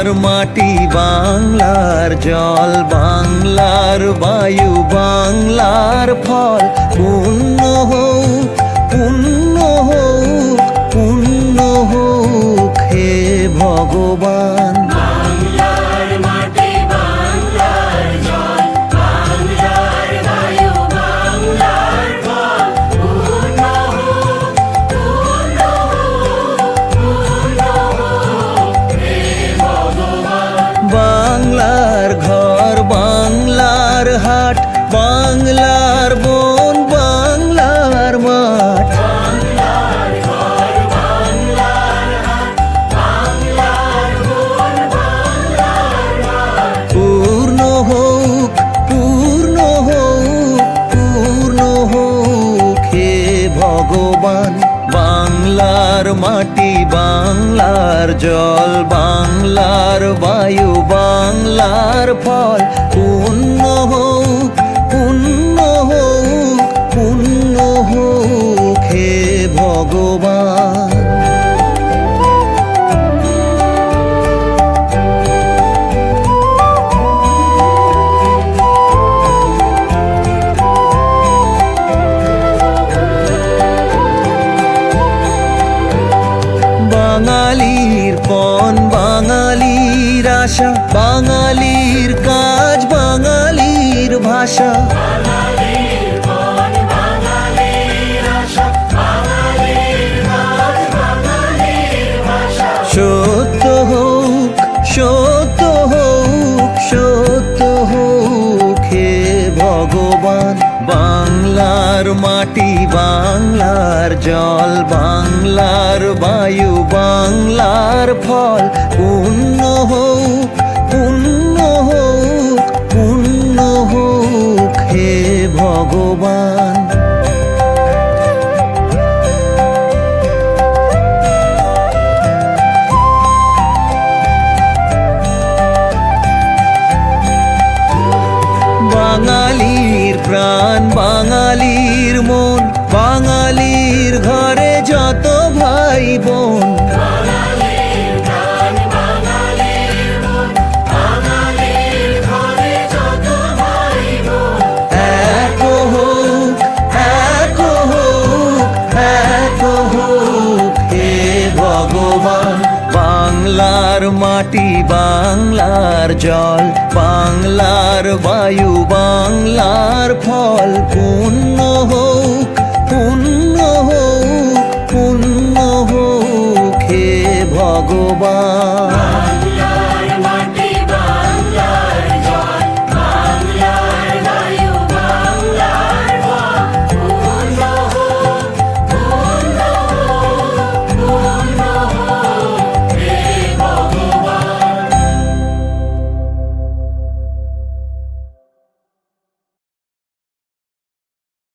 বাংলার মাটি বাংলার জল বাংলার বায়ু বাংলার ফল পূর্ণ হোক। বাংলার হাট, বাংলার বন, বাংলার মাঠ। পূর্ণ হোক পূর্ণ হোক পূর্ণ হোক হে ভগবান। বাংলার মাটি, বাংলার জল, বাংলার বায়ু। বাংলার ফল পূর্ণ হোক। আশা বাঙালির কাজ, বাঙালির ভাষা। সত্য হোক সত্য হোক সত্য হোক হে ভগবান। বাংলার মাটি, বাংলার জল, বাংলার বায়ু, বাংলার ফল। হোক পূর্ণ হোক পূর্ণ হোক হে ভগবান। বাঙালির প্রাণ, বাঙালির মন, বাঙালির ঘরে যত ভাই বোন বাংলার মাটি বাংলার জল বাংলার বায়ু বাংলার ফল পূর্ণ হোক।